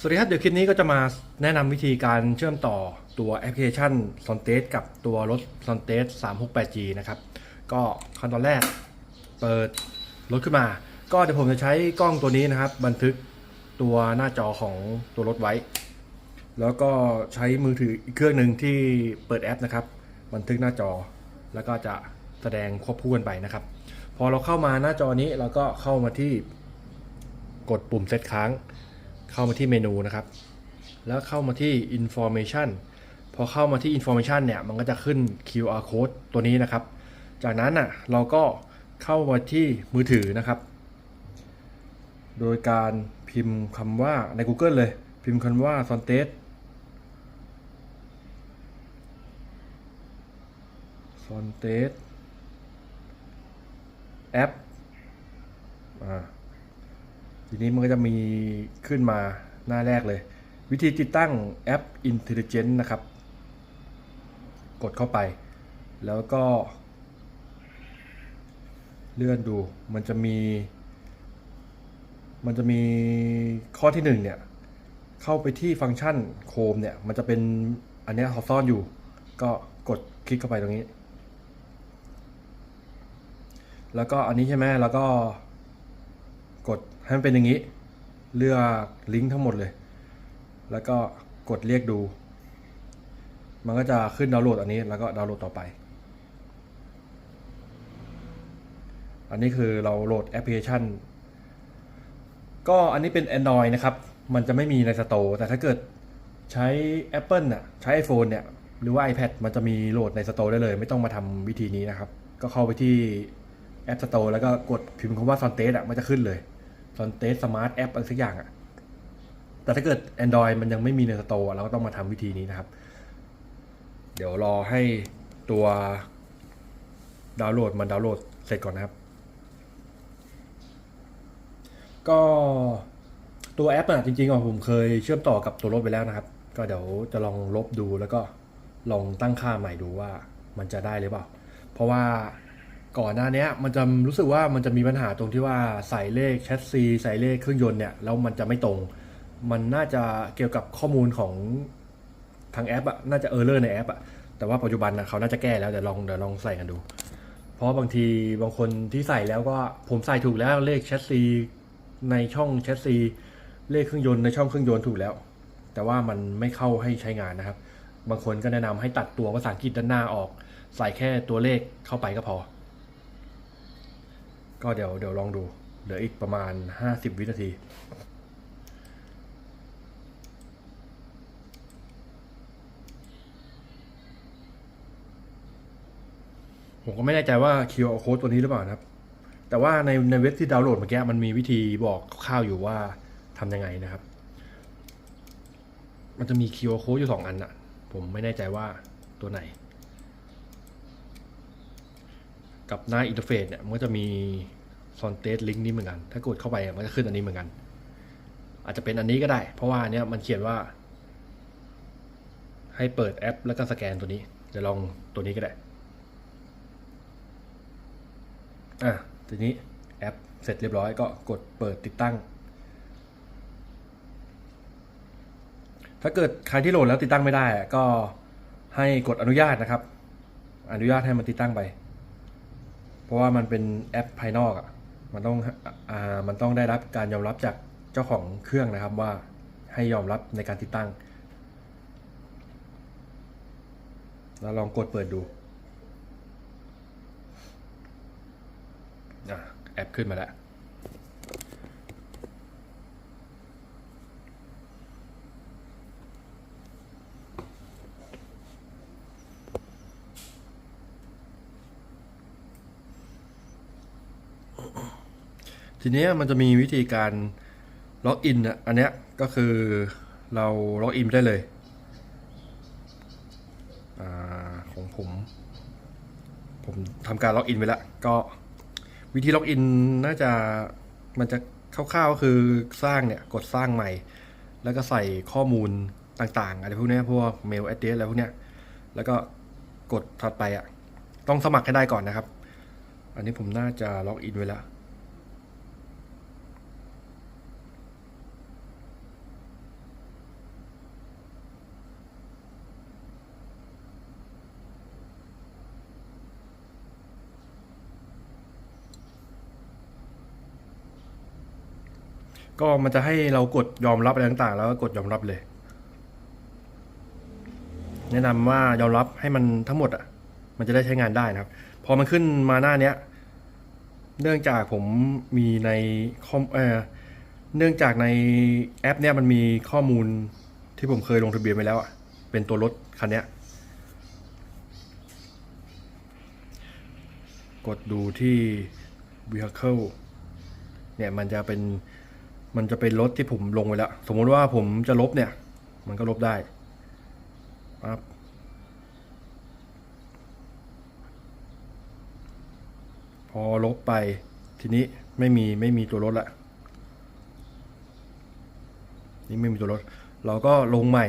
สวัสดีครับ เดี๋ยวคลิปนี้ก็จะมาแนะนำวิธีการเชื่อมต่อตัวแอปพลิเคชัน s o n t e s กับตัวรถ s o n t e s 368G นะครับ ก็ขั้นตอนแรกเปิดรถขึ้นมา ก็เดี๋ยวผมจะใช้กล้องตัวนี้นะครับ บันทึกตัวหน้าจอของตัวรถไว้ แล้วก็ใช้มือถืออีกเครื่องหนึ่งที่เปิดแอปนะครับ บันทึกหน้าจอ แล้วก็จะแสดงควบคู่กันไปนะครับ พอเราเข้ามาหน้าจอนี้เราก็เข้ามาที่กดปุ่มเซตค้าง เข้ามาที่เมนูนะครับ แล้วเข้ามาที่ information พอเข้ามาที่ information เนี่ย มันก็จะขึ้น QR code ตัวนี้นะครับ จากนั้นอะเราก็เข้ามาที่มือถือนะครับ โดยการพิมพ์คำว่าใน Google เลย พิมพ์คำว่า s o n t e s s o n t e s แอปอ่า ทีนี้มันก็จะมีขึ้นมาหน้าแรกเลย วิธีติดตั้งแอป Intelligent นะครับ กดเข้าไป แล้วก็ เลื่อนดูมันจะมี มันจะมีข้อที่หนึ่งเนี่ยเข้าไปที่ฟังก์ชันโคมเนี่ย มันจะเป็นอันนี้เขาซ่อนอยู่ ก็กดคลิกเข้าไปตรงนี้ แล้วก็อันนี้ใช่ไหมแล้วก็กด ให้มันเป็นอย่างนี้ เลือกลิงก์ทั้งหมดเลย แล้วก็กดเรียกดู มันก็จะขึ้นดาวน์โหลดอันนี้แล้วก็ดาวน์โหลดต่อไป อันนี้คือเราโหลดแอปพลิเคชัน ก็อันนี้เป็น Android นะครับ มันจะไม่มีในสโตร์แต่ถ้าเกิดใช้ Apple น่ะใช้ iPhone เนี่ยหรือว่า iPad มันจะมีโหลดในสโตร์ได้เลย ไม่ต้องมาทำวิธีนี้นะครับ ก็เข้าไปที่ App Store แล้วก็กดพิมพ์คำว่า s o n t e s อะมันจะขึ้นเลย s o n t e s Smart App อะไรสักอย่างอะ แต่ถ้าเกิด Android มันยังไม่มีในสโตร์เราก็ต้องมาทำวิธีนี้นะครับ เดี๋ยวรอให้ตัวดาวน์โหลดมันดาวน์โหลดเสร็จก่อนนะครับ ก็ตัวแอปอะจริงๆอะผมเคยเชื่อมต่อกับตัวรถไปแล้วนะครับ ก็เดี๋ยวจะลองลบดูแล้วก็ลองตั้งค่าใหม่ดูว่ามันจะได้หรือเปล่า เพราะว่า ก่อนหน้านี้มันจะรู้สึกว่ามันจะมีปัญหาตรงที่ว่าใส่เลขแชสซีใส่เลขเครื่องยนต์เนี่ยแล้วมันจะไม่ตรง มันน่าจะเกี่ยวกับข้อมูลของทางแอปอะน่าจะเออร์เลอร์ในแอปอะแต่ว่าปัจจุบันนะเขาน่าจะแก้แล้วเดี๋ยวลองเดี๋ยวลองใส่กันดู เพราะบางทีบางคนที่ใส่แล้วก็ผมใส่ถูกแล้วเลขแชสซีในช่องแชสซีเลขเครื่องยนต์ในช่องเครื่องยนต์ถูกแล้ว แต่ว่ามันไม่เข้าให้ใช้งานนะครับ บางคนก็แนะนำให้ตัดตัวภาษาอังกฤษด้านหน้าออก ใส่แค่ตัวเลขเข้าไปก็พอ ก็เดี๋ยวเดี๋ยวลองดู เหลืออีกประมาณ 50 วินาทีผมก็ไม่แน่ใจว่า QR code ตัวนี้หรือเปล่านะครับ แต่ว่าในในเว็บที่ดาวน์โหลดเมื่อกี้มันมีวิธีบอกคร่าวๆอยู่ว่าทำยังไงนะครับ มันจะมี QR code อยู่สองอันอะผมไม่แน่ใจว่าตัวไหน กับหน้าอินเทอร์เฟซเนี่ยมันก็จะมีซอนเตสลิงก์นี้เหมือนกัน ถ้ากดเข้าไปมันจะขึ้นอันนี้เหมือนกัน อาจจะเป็นอันนี้ก็ได้ เพราะว่าเนี้ยมันเขียนว่า ให้เปิดแอป แล้วก็สแกนตัวนี้เดี๋ยวลองตัวนี้ก็ได้ อะทีนี้แอปเสร็จเรียบร้อยก็กดเปิดติดตั้ง ถ้าเกิดใครที่โหลดแล้วติดตั้งไม่ได้ก็ให้กดอนุญาตนะครับ อนุญาตให้มันติดตั้งไป เพราะว่ามันเป็นแอปภายนอกอะมันต้องอ่ามันต้องได้รับการยอมรับจากเจ้าของเครื่องนะครับว่าให้ยอมรับในการติดตั้ง แล้วลองกดเปิดดูอะแอปขึ้นมาแล้ว ทีนี้มันจะมีวิธีการล็อกอินอะอันเนี้ยก็คือเราล็อกอินได้เลยอของผม ผมทำการล็อกอินไปแล้วก็วิธีล็อกอินน่าจะมันจะคร่าวๆก็คือสร้างเนี่ยกดสร้างใหม่ แล้วก็ใส่ข้อมูลต่างๆอะไรพวกเนี้ยพวกเมลแอดเดสอะไรพวกเนี้ยแล้วก็กดถัดไปอะต้องสมัครให้ได้ก่อนนะครับ อันนี้ผมน่าจะล็อกอินไว้แล้ว ก็มันจะให้เรากดยอมรับอะไรต่างๆ แล้วก็กดยอมรับเลย แนะนำว่ายอมรับให้มันทั้งหมดอะ มันจะได้ใช้งานได้นะครับ พอมันขึ้นมาหน้าเนี้ย เนื่องจากผมมีในคอมเออเนื่องจากในแอป เนี้ยมันมีข้อมูลที่ผมเคยลงทะเบียนไปแล้วอะ เป็นตัวรถคันเนี้ย กดดูที่ vehicle เนี่ยมันจะเป็น มันจะเป็นรถที่ผมลงไว้แล้ว สมมติว่าผมจะลบเนี่ย มันก็ลบได้ปั๊บพอลบไปทีนี้ไม่มีไม่มีตัวรถละนี่ไม่มีตัวรถเราก็ลงใหม่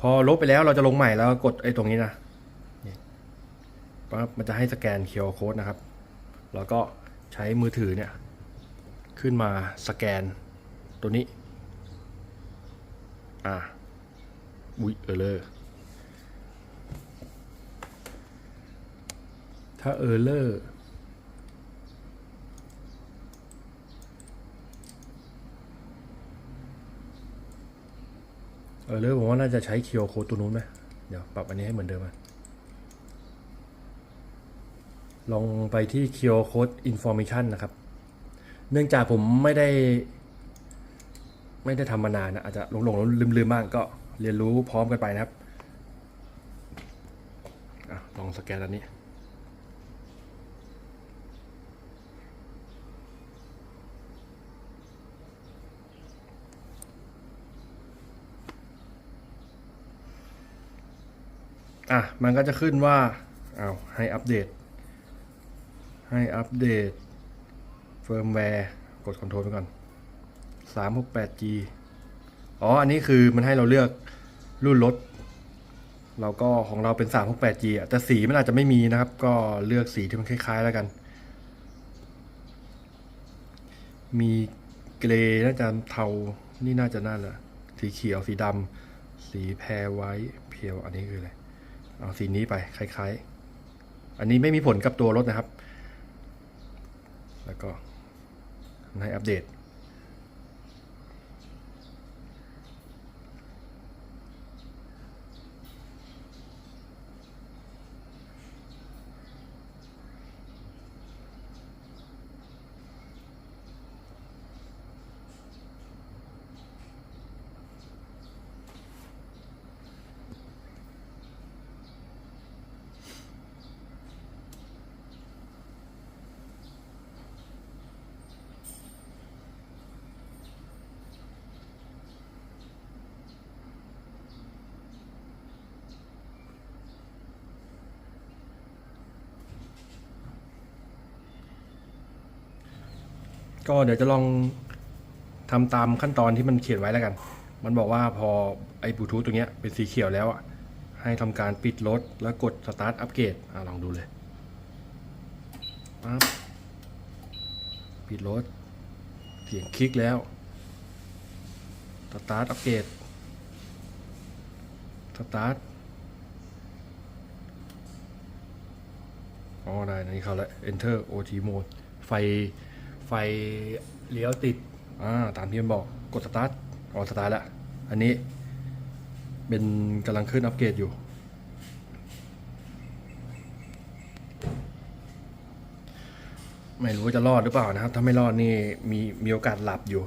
พอลบไปแล้วเราจะลงใหม่แล้วกดไอ้ตรงนี้นะปั๊บมันจะให้สแกน QR code นะครับ แล้วก็ ใช้มือถือเนี่ย ขึ้นมาสแกนตัวนี้ อ่าอุ๊ยเออเลอร์ถ้าเออเลอร์เออเลอร์ผมว่าน่าจะใช้เคิวโคตัวนู้นไหมเดี๋ยวปรับอันนี้ให้เหมือนเดิมอะ ลองไปที่ Key Code Information นะครับ เนื่องจากผมไม่ได้ ไม่ได้ทำมานานนะอาจจะหลงหลงลืมลืมๆบ้างก็เรียนรู้พร้อมกันไปนะครับอลองสแกนอันนี้ อะ มันก็จะขึ้นว่า เอาวให้อัปเดต ให้อัปเดตเฟิร์มแวร์กดคอนโทรลไปก่อน 368G อ๋อ อันนี้คือมันให้เราเลือกรุ่นรถเราก็ของเราเป็น 368G อะแต่สีมันอาจจะไม่มีนะครับ ก็เลือกสีที่มันคล้าย ๆ แล้วกัน มีเกรย์น่าจะเทา นี่น่าจะน่าแหละสีเขียว สีดำ สีแพรไว้เพียว อันนี้คืออะไร เอาสีนี้ไปคล้าย ๆ อันนี้ไม่มีผลกับตัวรถนะครับ แล้วก็ให้อัปเดต ก็เดี๋ยวจะลองทำตามขั้นตอนที่มันเขียนไว้แล้วกัน มันบอกว่าพอไอ้บลูทูธตัวเนี้ยเป็นสีเขียวแล้วอะ ให้ทำการปิดรถแล้วกดสตาร์ทอัปเกรดอะลองดูเลยปั๊บปิดรถเสียงคลิกแล้วสตาร์ทอัปเกรดสตาร์ทอ๋อได้นนี้เขาแล้ว enter OT mode ไฟ ไฟเลี้ยวติด อ่าตามที่มันบอกกดสตาร์ทออสตาร์ทละอันนี้ เป็นกำลังขึ้นอัปเกรดอยู่ ไม่รู้ว่าจะรอดหรือเปล่านะครับ ถ้าไม่รอดนี่มีมีโอกาสหลับอยู่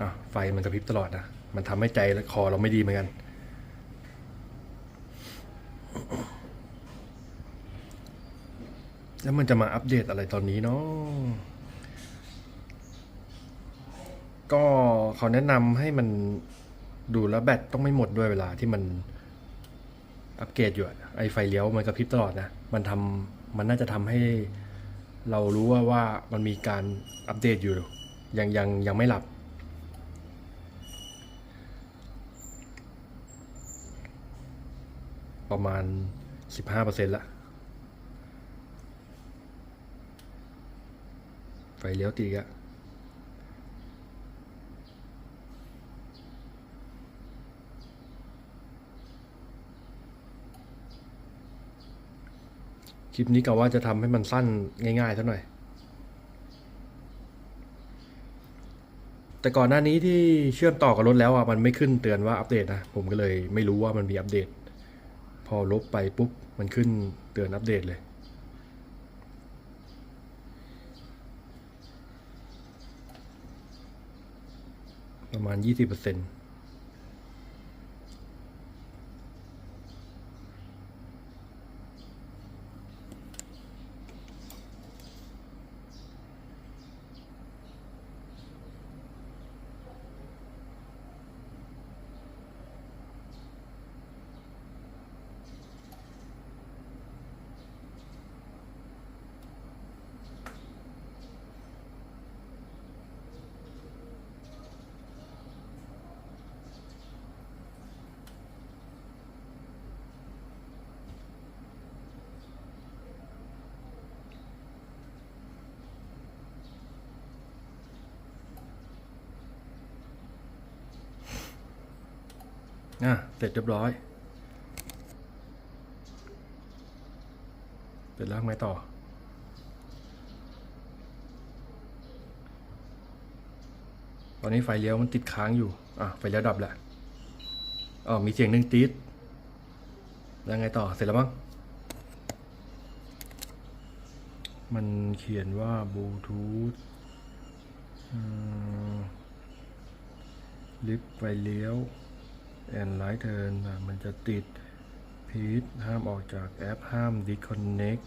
อะไฟมันกระพริบตลอดนะ มันทำให้ใจและคอเราไม่ดีเหมือนกัน แล้วมันจะมาอัปเดตอะไรตอนนี้เนาะก็เขาแนะนำให้มันดูแล้วแบตต้องไม่หมดด้วยเวลาที่มันอัปเกรดอยู่ไอไฟเลี้ยวมันกระพริบตลอดนะ มันทำมันน่าจะทำให้เรารู้ว่าว่ามันมีการอัปเดตอยู่ยังยังยังไม่หลับ ประมาณ 15%ละ ไฟเลี้ยวตีอะคลิปนี้กะว่าจะทำให้มันสั้นง่ายๆซะหน่อย แต่ก่อนหน้านี้ที่เชื่อมต่อกับรถแล้วอะมันไม่ขึ้นเตือนว่าอัปเดตนะ ผมก็เลยไม่รู้ว่ามันมีอัปเดต พอลบไปปุ๊บ มันขึ้นเตือนอัปเดตเลย ประมาณ 20%เปอร์เซ็นต์ อะเสร็จเรียบร้อย เสร็จแล้วทำไงต่อ ตอนนี้ไฟเลี้ยวมันติดค้างอยู่ อะ ไฟเลี้ยวดับแหละอ๋อมีเสียงหนึ่งติดแล้วไงต่อ เสร็จแล้วมั้ง มันเขียนว่าบลูทูธลิฟต์ไฟเลี้ยว แอนไลท์เทิร์นมันจะติดพีทห้ามออกจากแอปห้ามดิคอนเน็ก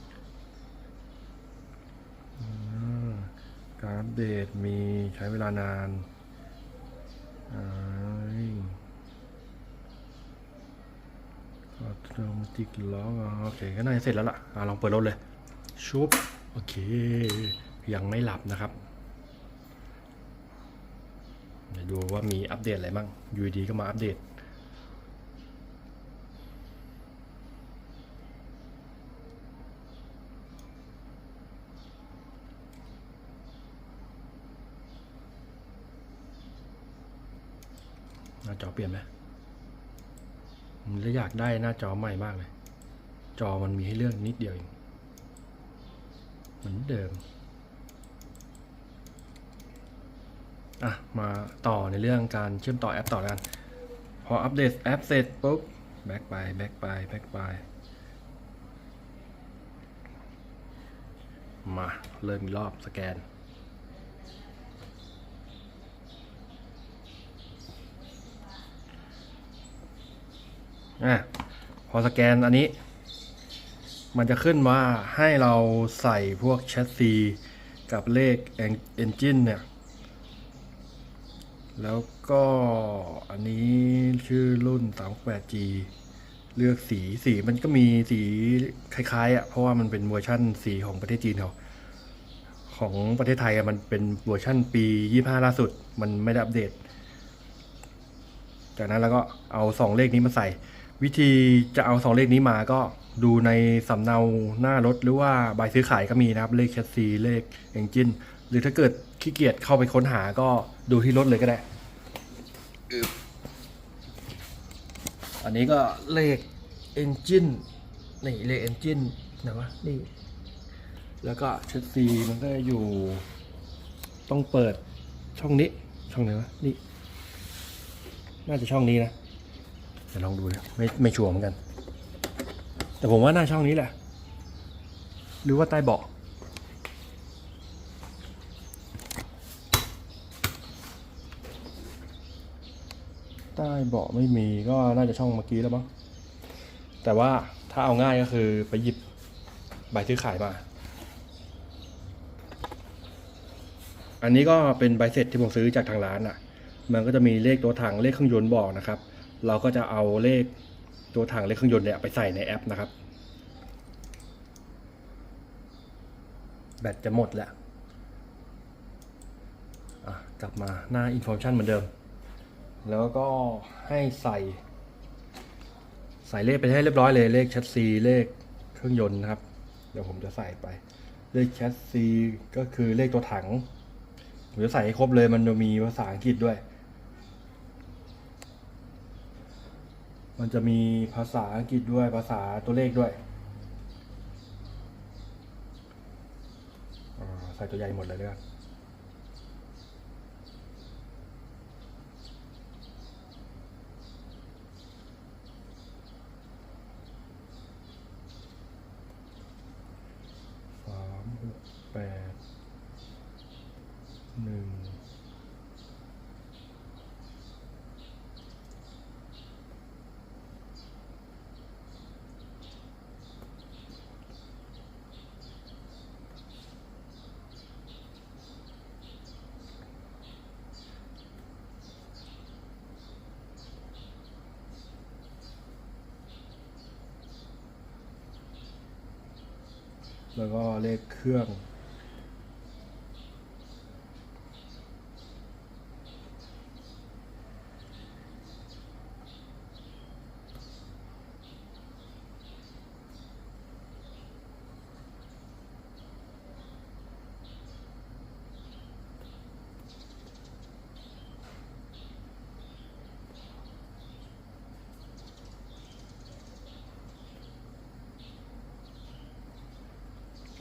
การอัปเดตมีใช้เวลานานอ่าออโตเมติกล็อกโอเคก็น่าจะเสร็จแล้วล่ะอะลองเปิดรถเลย ชุบ โอเค ยังไม่หลับนะครับ เดี๋ยวดูว่ามีอัปเดตอะไรบ้างยูดีก็มาอัปเดต จอเปลี่ยนไหมผมเลยอยากได้หน้าจอใหม่มากเลย จอมันมีให้เลือกนิดเดียวเองเหมือนเดิม อะ มาต่อในเรื่องการเชื่อมต่อแอปต่อกัน พออัปเดตแอปเสร็จปุ๊บ แบ็กไป แบ็กไป แบ็กไป มา เริ่มรอบสแกน อะพอสแกนอันนี้ มันจะขึ้นว่าให้เราใส่พวกแชสซีกับเลขเอนจินเนี่ย แล้วก็อันนี้ชื่อรุ่น 38G เลือกสีสีมันก็มีสีคล้ายๆอะ เพราะว่ามันเป็นเวอร์ชั่นสีของประเทศจีนเขาของประเทศไทยอะมันเป็นเวอร์ชั่นปี 25 ล่าสุด มันไม่ได้อัปเดต จากนั้นแล้วก็เอาสองเลขนี้มาใส่ วิธีจะเอาสองเลขนี้มาก็ดูในสำเนาหน้ารถหรือว่าใบซื้อขายก็มีนะครับ เลขแคสซีเลขเอนจินหรือถ้าเกิดขี้เกียจเข้าไปค้นหาก็ดูที่รถเลยก็ได้ อันนี้ก็เลขเอนจินนี่เลขเอนจินไหนวะนี่ แล้วก็แคสซีมันก็อยู่ ต้องเปิดช่องนี้ช่องไหนวะนี่ น่าจะช่องนี้นะ เดี๋ยวลองดูนะไม่ไม่ชัวร์เหมือนกัน แต่ผมว่าน่าช่องนี้แหละ หรือว่าใต้เบาะใต้เบาะไม่มีก็น่าจะช่องเมื่อกี้แล้วมั้งแต่ว่าถ้าเอาง่ายก็คือไปหยิบใบซื้อขายมา อันนี้ก็เป็นใบเสร็จที่ผมซื้อจากทางร้านอะ มันก็จะมีเลขตัวถังเลขเครื่องยนต์บอกนะครับ เราก็จะเอาเลขตัวถังเลขเครื่องยนต์เนี่ยไปใส่ในแอปนะครับ แบตจะหมดแล้วอะกลับมาหน้า information เหมือนเดิม แล้วก็ให้ใส่ ใส่เลขไปให้เรียบร้อยเลยเลขแชสซีเลขเครื่องยนต์นะครับ เดี๋ยวผมจะใส่ไป เลขแชสซีก็คือเลขตัวถังผมจะใส่ให้ครบเลยมันจะมีภาษาอังกฤษด้วย มันจะมีภาษาอังกฤษด้วยภาษาตัวเลขด้วยใส่ตัวใหญ่หมดเลยด้วยครับแปดหนึ่ง แล้วก็เลขเครื่อง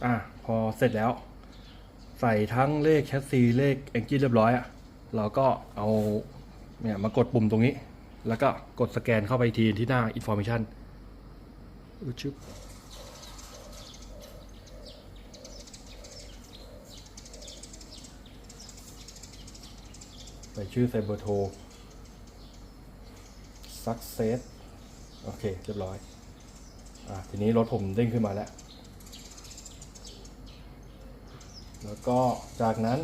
อะพอเสร็จแล้ว ใส่ทั้งเลขแคสซีเลขเอนจินเรียบร้อยอะ่ะเราก็เอาเนี่ยมากดปุ่มตรงนี้ แล้วก็กดสแกนเข้าไปอีกทีที่หน้า Information อุ๊ยชึบใส่ชื่อใส่เบอร์โทร success โอเค เรียบร้อย อะ ทีนี้รถผมเด้งขึ้นมาแล้ว แล้วก็จากนั้น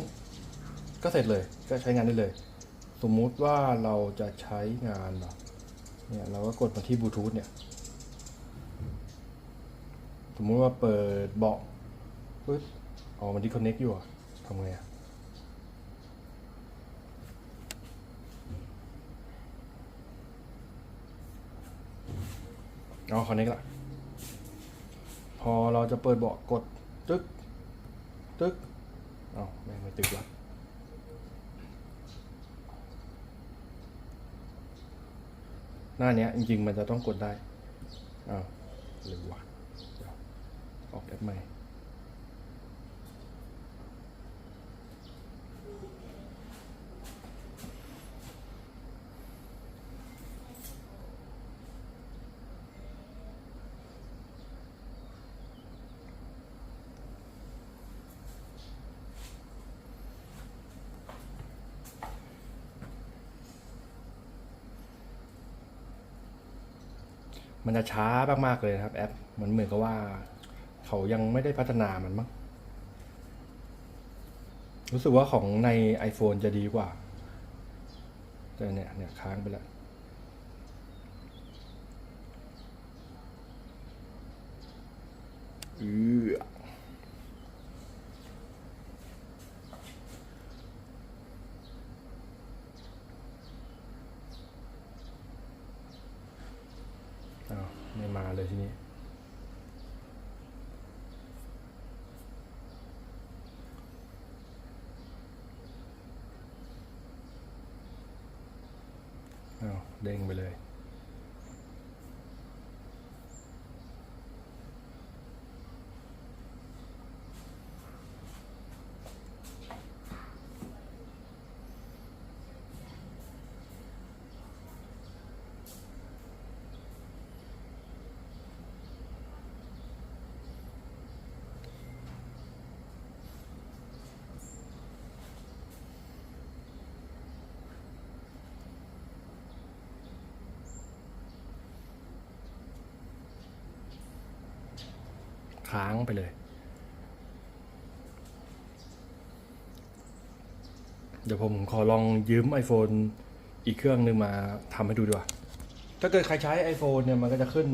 ก็เสร็จเลยก็ใช้งานได้เลย สมมุติว่าเราจะใช้งานเหรอเนี่ยเราก็กดมาที่บลูทูธเนี่ยสมมุติว่าเปิดเบาะปึ๊บอ๋อมันดิคอนเน็กอยู่อะทำไงอะอ๋อคอนเน็กละพอเราจะเปิดเบาะกดตึ๊กตึ๊ก เอาแม่งมาตึกละหน้าเนี้ยจริงๆ มันจะต้องกดได้อ้าวหรือวะออกแอปใหม่ มันจะช้ามากๆเลยนะครับ แอปมันเหมือนกับว่า เขายังไม่ได้พัฒนามันมั้งรู้สึกว่าของใน iPhone จะดีกว่าแต่เนี่ยเนี่ยค้างไปแล้วอือาวไม่มา เลยทีนี้ เด้งไปเลย ค้างไปเลย เดี๋ยวผมขอลองยืม iPhone อีกเครื่องหนึ่งมาทำให้ดูดีกว่าถ้าเกิดใครใช้ iPhone เนี่ยมันก็จะขึ้น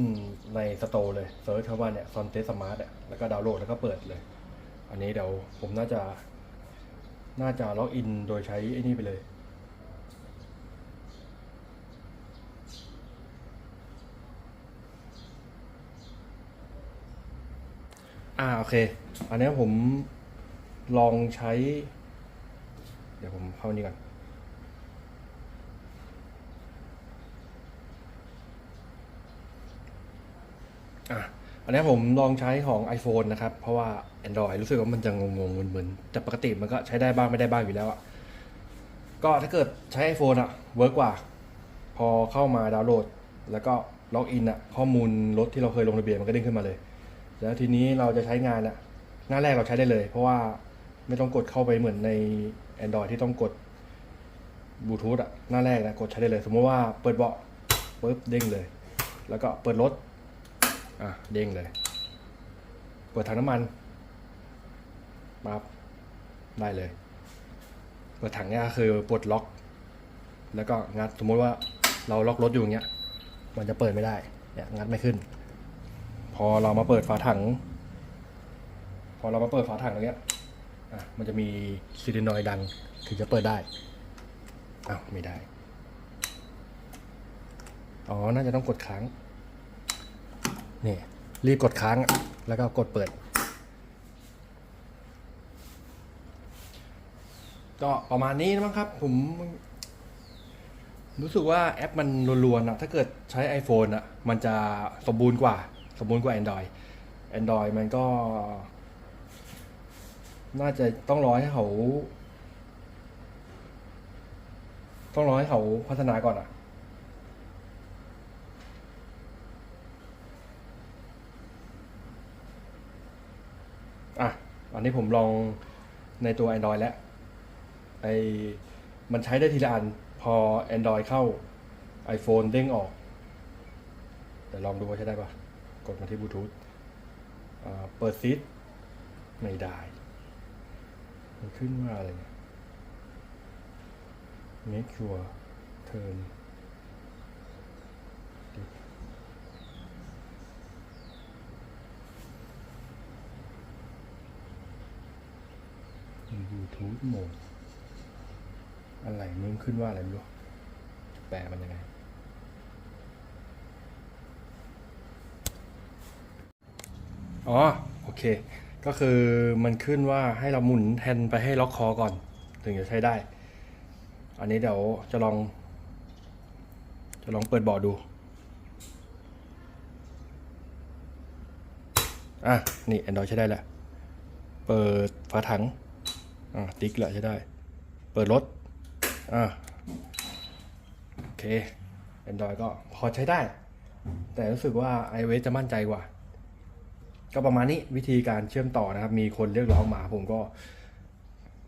ในสโตร์เลยเซิร์ชคำว่าเนี่ย s o n t e Smart เนี่ยแล้วก็ดาวน์โหลดแล้วก็เปิดเลย อันนี้เดี๋ยวผมน่าจะ น่าจะล็อกอินโดยใช้ไอ้นี่ไปเลย อ่าโอเค อันนี้ผมลองใช้ เดี๋ยวผมเข้านี่ก่อน อะ อันนี้ผมลองใช้ของ iPhone นะครับ เพราะว่า Android รู้สึกว่ามันจะงงๆมึนๆแต่ปกติมันก็ใช้ได้บ้างไม่ได้บ้างอยู่แล้วอะก็ถ้าเกิดใช้ iPhone อะเวิร์กกว่า พอเข้ามาดาวน์โหลด แล้วก็ล็อกอินอะข้อมูลรถที่เราเคยลงทะเบียนมันก็เด้งขึ้นมาเลย แล้วทีนี้เราจะใช้งานอะหน้าแรกเราใช้ได้เลย เพราะว่าไม่ต้องกดเข้าไปเหมือนใน Android ที่ต้องกดบลูทูธอะหน้าแรกนะกดใช้ได้เลย สมมติว่าเปิดเบาะปุ๊บเด้งเลย แล้วก็เปิดรถอะเด้งเลย เปิดถังน้ำมันปั๊บได้เลย เปิดถังเนี่ยคือปลดล็อก แล้วก็งัดสมมติว่าเราล็อกรถอยู่อย่างเงี้ย มันจะเปิดไม่ได้เนี่ยงัดไม่ขึ้น อเรามาเปิดฝาถัง พอเรามาเปิดฝาถังตรงเนี้ยมันจะมีซีเรนอยดังถึงจะเปิดได้อ้าวไม่ได้ อ๋อ น่าจะต้องกดค้าง นี่ รีบกดค้าง แล้วก็กดเปิด ก็ประมาณนี้นะมั้งครับ ผม รู้สึกว่าแอปมันรวนๆอะถ้าเกิดใช้ iPhone อะมันจะสมบูรณ์กว่า สมบูรณ์กว่า Android Android มันก็ น่าจะต้องรอให้เขา ต้องรอให้เขาพัฒนาก่อนอะอะอันนี้ผมลองในตัว Android แล้วไอมันใช้ได้ทีละอัน พอ Android เข้า iPhone เด้งออกเดี๋ยวลองดูว่าใช้ได้ปะ กดมาที่บลูทูธเปิดซิดไม่ได้ มันขึ้นว่าอะไรเนี่ย make sure turn บลูทูธโหมดอะไรมึงขึ้นว่าอะไรไม่รู้แปลมันยังไง อ๋อ โอเค ก็คือมันขึ้นว่าให้เราหมุนแทนไปให้ล็อกคอก่อน ถึงจะใช้ได้ อันนี้เดี๋ยวจะลอง จะลองเปิดบาะดู อะ นี่ Android ใช้ได้แหละ เปิดฝาถัง อะ ติ๊กแหละใช้ได้ เปิดรถ อ่าโอเค Android ก็พอใช้ได้ แต่รู้สึกว่า iOS จะมั่นใจกว่า ก็ประมาณนี้วิธีการเชื่อมต่อนะครับ มีคนเรียกร้องมาผมก็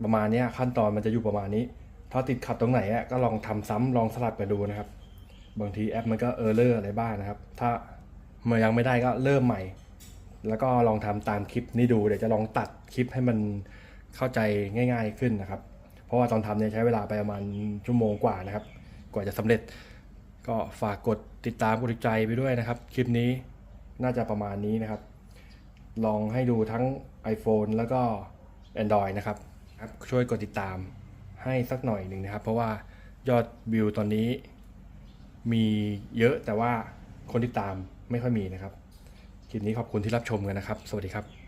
ประมาณนี้ขั้นตอนมันจะอยู่ประมาณนี้ ถ้าติดขัดตรงไหนก็ลองทำซ้ำลองสลับกันดูนะครับ บางทีแอปมันก็เออร์เลอร์อะไรบ้างนะครับ ถ้ามันยังไม่ได้ก็เริ่มใหม่ แล้วก็ลองทำตามคลิปนี้ดูเดี๋ยวจะลองตัดคลิปให้มันเข้าใจง่าย ๆขึ้นนะครับ เพราะว่าตอนทำเนี่ยใช้เวลาไปประมาณชั่วโมงกว่านะครับ กว่าจะสำเร็จ ก็ฝากกดติดตามกดใจไปด้วยนะครับ คลิปนี้น่าจะประมาณนี้นะครับ ลองให้ดูทั้ง iPhone แล้วก็ Android นะครับครับ ช่วยกดติดตามให้สักหน่อยหนึ่งนะครับ เพราะว่ายอดวิวตอนนี้ มีเยอะแต่ว่าคนติดตามไม่ค่อยมีนะครับคลิปนี้ขอบคุณที่รับชมกันนะครับ สวัสดีครับ